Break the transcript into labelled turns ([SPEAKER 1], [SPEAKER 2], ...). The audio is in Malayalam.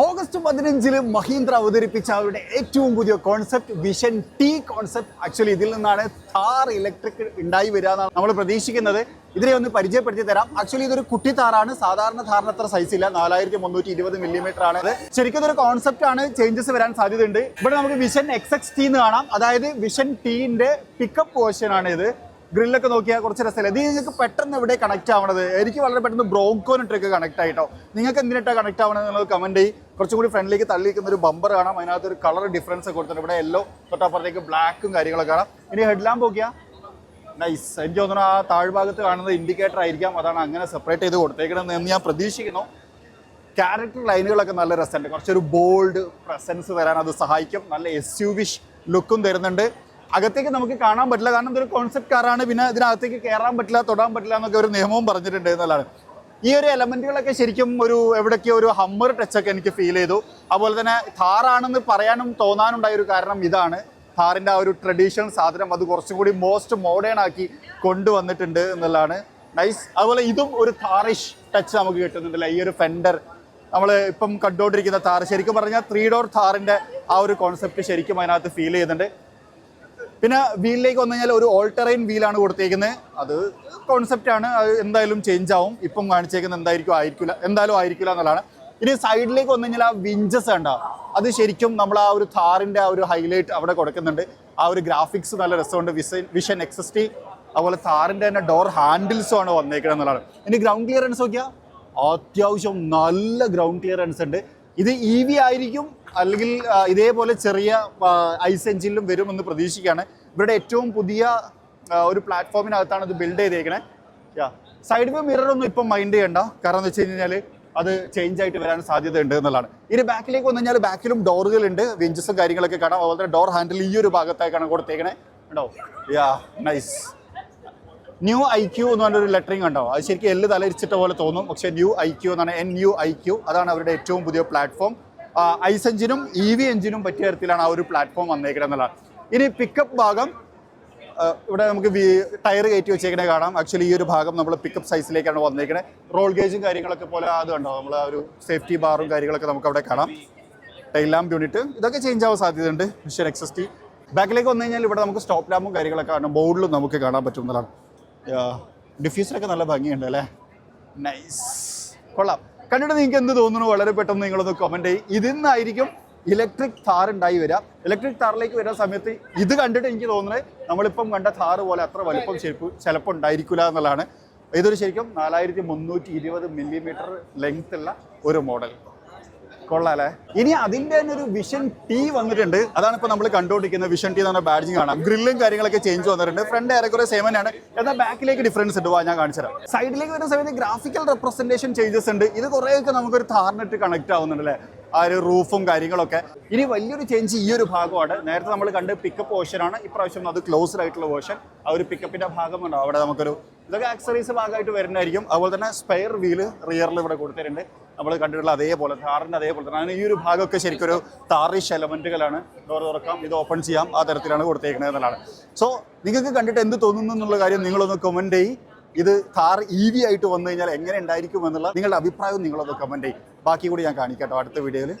[SPEAKER 1] ഓഗസ്റ്റ് പതിനഞ്ചിൽ മഹീന്ദ്ര അവതരിപ്പിച്ച അവരുടെ ഏറ്റവും പുതിയ concept vision T concept actually ഇതിൽ നിന്നാണ് താർ ഇലക്ട്രിക് ഉണ്ടായി വരിക എന്നാണ് നമ്മൾ പ്രതീക്ഷിക്കുന്നത്. ഇതിനെ ഒന്ന് പരിചയപ്പെടുത്തി തരാം. ആക്ച്വലി ഇതൊരു കുട്ടി താറാണ് സാധാരണ താറിന് അത്ര സൈസ് ഇല്ല. നാലായിരത്തി മുന്നൂറ്റി ഇരുപത് മില്ലിമീറ്റർ ആണ് ശരിക്കും ഇതൊരു കോൺസെപ്റ്റ് ആണ്. ചേഞ്ചസ് വരാൻ സാധ്യതയുണ്ട്. ഇവിടെ നമുക്ക് വിഷൻ എക്സ് എക്സ് ടി എന്ന് കാണാം. അതായത് വിഷൻ ടീന്റെ പിക്കപ്പ് പോർഷൻ ആണ് ഇത്. ഗ്രില്ലൊക്കെ നോക്കിയാൽ കുറച്ച് രസമില്ല? ഇത് നിങ്ങൾക്ക് പെട്ടെന്ന് എവിടെ കണക്ട് ആവണത്? എനിക്ക് വളരെ പെട്ടെന്ന് ബ്രോങ്കോനിട്ടൊക്കെ കണക്ട് ആയിട്ടോ. നിങ്ങൾക്ക് എന്തിനായിട്ടാണ് കണക്ട് ആവണത് എന്നുള്ളത് കമന്റ് ചെയ്യും. കുറച്ചും കൂടി ഫ്രണ്ടിലേക്ക് തള്ളിയിരിക്കുന്ന ഒരു ബമ്പർ കാണാം. അതിനകത്ത് ഒരു കളർ ഡിഫറൻസ് ഒക്കെ കൊടുത്തിട്ടുണ്ട്. ഇവിടെ യെല്ലോ തൊട്ടപ്പുറത്തേക്ക് ബ്ലാക്കും കാര്യങ്ങളൊക്കെ കാണാം. ഇനി ഹെഡ് ലാമ്പ് നോക്കിയാൽ നൈസ് എനിക്ക് തോന്നുന്നു ആ താഴ്ഭാഗത്ത് കാണുന്നത് ഇൻഡിക്കേറ്റർ ആയിരിക്കാം. അതാണ് അങ്ങനെ സെപ്പറേറ്റ് ചെയ്ത് കൊടുത്തേക്കണമെന്ന് എന്ന് ഞാൻ പ്രതീക്ഷിക്കുന്നു. ക്യാരക്ടർ ലൈനുകളൊക്കെ നല്ല രസമുണ്ട്. കുറച്ചൊരു ബോൾഡ് പ്രസൻസ് തരാൻ അത് സഹായിക്കും. നല്ല എസ് യു വിഷ് ലുക്കും തരുന്നുണ്ട്. അകത്തേക്ക് നമുക്ക് കാണാൻ പറ്റില്ല. കാരണം ഇതൊരു കോൺസെപ്റ്റ് കാറാണ് പിന്നെ ഇതിനകത്തേക്ക് കയറാൻ പറ്റില്ല തൊടാൻ പറ്റില്ല എന്നൊക്കെ ഒരു നിയമവും പറഞ്ഞിട്ടുണ്ട് ഈ ഒരു എലമെന്റുകളൊക്കെ ശരിക്കും ഒരു എവിടേക്കോ ഒരു ഹമ്മർ ടച്ച് ഒക്കെ എനിക്ക് ഫീൽ ചെയ്തു. അതുപോലെ തന്നെ ഥാറാണെന്ന് പറയാനും തോന്നാനുണ്ടായ ഒരു കാരണം ഇതാണ്. ഥാറിന്റെ ആ ഒരു ട്രഡീഷണൽ സാധനം അത് കുറച്ചും കൂടി മോസ്റ്റ് മോഡേൺ ആക്കി കൊണ്ടുവന്നിട്ടുണ്ട് എന്നുള്ളതാണ്. നൈസ് അതുപോലെ ഇതും ഒരു താറിഷ് ടച്ച് നമുക്ക് കിട്ടുന്നുണ്ടല്ലേ? ഈ ഒരു ഫെൻഡർ നമ്മൾ ഇപ്പം കണ്ടുകൊണ്ടിരിക്കുന്ന താർ ശരിക്കും പറഞ്ഞാൽ ത്രീ ഡോർ താറിന്റെ ആ ഒരു കോൺസെപ്റ്റ് ശരിക്കും അതിനകത്ത് ഫീൽ ചെയ്യുന്നുണ്ട്. പിന്നെ വീലിലേക്ക് വന്നു കഴിഞ്ഞാൽ ഒരു ഓൾട്ടറൈൻ വീലാണ് കൊടുത്തേക്കുന്നത് അത് കോൺസെപ്റ്റ് ആണ്. അത് എന്തായാലും ചേഞ്ച് ആവും. ഇപ്പം കാണിച്ചേക്കുന്നത് എന്തായിരിക്കും ആയിരിക്കില്ല എന്തായാലും ആയിരിക്കില്ല എന്നുള്ളതാണ്. ഇനി സൈഡിലേക്ക് വന്നു കഴിഞ്ഞാൽ ആ വിഞ്ചസ് ഉണ്ടോ അത് ശരിക്കും നമ്മൾ ആ ഒരു ഥാറിന്റെ ആ ഒരു ഹൈലൈറ്റ് അവിടെ കൊടുക്കുന്നുണ്ട്. ആ ഒരു ഗ്രാഫിക്സ് നല്ല രസമുണ്ട്. വിഷൻ വിഷൻ എക്സസ്റ്റി അതുപോലെ ഥാറിന്റെ തന്നെ ഡോർ ഹാൻഡിൽസും ആണ് വന്നേക്കുന്നത് എന്നുള്ളതാണ്. ഇനി ഗ്രൗണ്ട് ക്ലിയറൻസ് നോക്കിയാൽ അത്യാവശ്യം നല്ല ഗ്രൗണ്ട് ക്ലിയറൻസ് ഉണ്ട്. ഇത് ഇ വി ആയിരിക്കും അല്ലെങ്കിൽ ഇതേപോലെ ചെറിയ ഐസ് എഞ്ചിനിലും വരുമെന്ന് പ്രതീക്ഷിക്കുകയാണ്. ഇവരുടെ ഏറ്റവും പുതിയ ഒരു പ്ലാറ്റ്ഫോമിനകത്താണ് ഇത് ബിൽഡ് ചെയ്തേക്കണേ. യാ സൈഡ് വ്യൂ മിറർ ഒന്നും ഇപ്പം മൈൻഡ് ചെയ്യണ്ട. കാരണം എന്ന് വെച്ച് കഴിഞ്ഞാൽ അത് ചേഞ്ച് ആയിട്ട് വരാൻ സാധ്യത ഉണ്ട് എന്നുള്ളതാണ്. ഇനി ബാക്കിലേക്ക് വന്നു കഴിഞ്ഞാൽ ബാക്കിലും ഡോറുകളുണ്ട് വിഞ്ചസും കാര്യങ്ങളൊക്കെ കാണാം. അതുപോലെ തന്നെ ഡോർ ഹാൻഡിൽ ഈ ഒരു ഭാഗത്തേക്കാണ് കൊടുത്തേക്കണേ. ഉണ്ടോ യാ നൈസ് ന്യൂ ഐ ക്യു എന്ന് പറഞ്ഞൊരു ലെറ്ററിങ് ഉണ്ടോ അത് ശരിക്കും എല്ല് തലരിച്ചിട്ട പോലെ തോന്നും. പക്ഷേ ന്യൂ ഐ ക്യു എന്നാണ് എൻ യു ഐ ക്യു അതാണ് അവരുടെ ഏറ്റവും പുതിയ പ്ലാറ്റ്ഫോം ഐസ് എഞ്ചിനും ഇ വി എഞ്ചിനും പറ്റിയ തരത്തിലാണ് ആ ഒരു പ്ലാറ്റ്ഫോം വന്നേക്കുന്നത് എന്നുള്ളതാണ്. ഇനി പിക്കപ്പ് ഭാഗം ഇവിടെ നമുക്ക് ടയർ കയറ്റി വെച്ചേക്കണേ കാണാം. ആക്ച്വലി ഈ ഒരു ഭാഗം നമ്മൾ പിക്കപ്പ് സൈസിലേക്കാണ് വന്നേക്കണേ. റോൾ ഗേജും കാര്യങ്ങളൊക്കെ പോലെ അത് കണ്ടോ നമ്മൾ ആ ഒരു സേഫ്റ്റി ബാറും കാര്യങ്ങളൊക്കെ നമുക്ക് അവിടെ കാണാം. ടൈൽ ലാമ്പ് യൂണിറ്റ് ഇതൊക്കെ ചേഞ്ച് ആവാൻ സാധ്യതയുണ്ട്. മിഷൻ എക്സസ് ടി ബാക്കിലേക്ക് വന്നു കഴിഞ്ഞാൽ ഇവിടെ നമുക്ക് സ്റ്റോപ്പ് ലാമ്പും കാര്യങ്ങളൊക്കെ കാണാം. ബോർഡിലും നമുക്ക് കാണാൻ പറ്റുന്നതാണ് ഡിഫ്യൂസറൊക്കെ നല്ല ഭംഗിയുണ്ട് അല്ലേ? നൈസ് കൊള്ളാം. കണ്ടിട്ട് നിങ്ങൾക്ക് എന്ത് തോന്നുന്നു? വളരെ പെട്ടെന്ന് നിങ്ങളൊന്ന് കമന്റ് ചെയ്യും. ഇതിൽ നിന്നായിരിക്കും ഇലക്ട്രിക് താർ ഉണ്ടായി വരിക ഇലക്ട്രിക് താറിലേക്ക് വരുന്ന സമയത്ത് ഇത് കണ്ടിട്ട് എനിക്ക് തോന്നുന്നത് നമ്മളിപ്പം കണ്ട താറ് പോലെ അത്ര വലുപ്പം ചിലപ്പോൾ ഉണ്ടായിരിക്കില്ല എന്നുള്ളതാണ്. ഇതൊരു ശരിക്കും നാലായിരത്തി മുന്നൂറ്റി ഇരുപത് മില്ലിമീറ്റർ ലെങ്ത് ഉള്ള ഒരു മോഡൽ കൊള്ളാല്ലേ ഇനി അതിന്റെ തന്നെ ഒരു വിഷൻ ടി വന്നിട്ടുണ്ട്. അതാണ് ഇപ്പൊ നമ്മൾ കണ്ടുകൊണ്ടിരിക്കുന്നത്. വിഷൻ ടി എന്ന് പറഞ്ഞ ബാഡ്ജിങ് കാണാം. ഗ്രില്ലും കാര്യങ്ങളൊക്കെ ചേഞ്ച് വന്നിട്ടുണ്ട്. ഫ്രണ്ട് ഏറെക്കുറെ സെയിം തന്നെയാണ്. എന്നാൽ ബാക്കിലേക്ക് ഡിഫറൻസ് ഉണ്ട്. ഞാൻ കാണിച്ചുതരാം സൈഡിലേക്ക് വരുന്ന സമയത്ത് ഗ്രാഫിക്കൽ റെപ്രസെന്റേഷൻ ചേഞ്ചസ് ഉണ്ട്. ഇത് കുറേയൊക്കെ നമുക്കൊരു താറിനിട്ട് കണക്ട് ആവുന്നുണ്ട് അല്ലേ? ആ ഒരു റൂഫും കാര്യങ്ങളൊക്കെ. ഇനി വലിയൊരു ചേഞ്ച് ഈ ഒരു ഭാഗമാണ്. നേരത്തെ നമ്മൾ കണ്ട് പിക്കപ്പ് ആണ്. ഇപ്രാവശ്യം അത് ക്ലോസ്ഡ് ആയിട്ടുള്ള വേർഷൻ ആ ഒരു പിക്കപ്പിന്റെ ഭാഗമുണ്ടോ അവിടെ നമുക്കൊരു ഇതൊക്കെ ആക്സറീസ് ഭാഗമായിട്ട് വരുന്നതായിരിക്കും. അതുപോലെ തന്നെ സ്പെയർ വീൽ റിയറിൽ ഇവിടെ കൊടുത്തിട്ടുണ്ട്. നമ്മൾ കണ്ടിട്ടുള്ള അതേപോലെ താറിന്റെ അതേപോലെ തന്നെ. അങ്ങനെ ഈ ഒരു ഭാഗമൊക്കെ ശരിക്കും ഒരു താറിഷ് എലമെന്റുകളാണ് ഡോർ തുറക്കാം. ഇത് ഓപ്പൺ ചെയ്യാം. ആ തരത്തിലാണ് കൊടുത്തേക്കുന്നത് എന്നുള്ളതാണ്. സോ നിങ്ങൾക്ക് കണ്ടിട്ട് എന്ത് തോന്നുന്നു എന്നുള്ള കാര്യം നിങ്ങളൊന്ന് കമന്റ് ചെയ്യും. ഇത് താർ ഇ വി ആയിട്ട് വന്നു കഴിഞ്ഞാൽ എങ്ങനെ ഉണ്ടായിരിക്കും എന്നുള്ള നിങ്ങളുടെ അഭിപ്രായം നിങ്ങളൊന്ന് കമന്റ് ചെയ്യും. ബാക്കി കൂടി ഞാൻ കാണിക്കാം അടുത്ത വീഡിയോയിൽ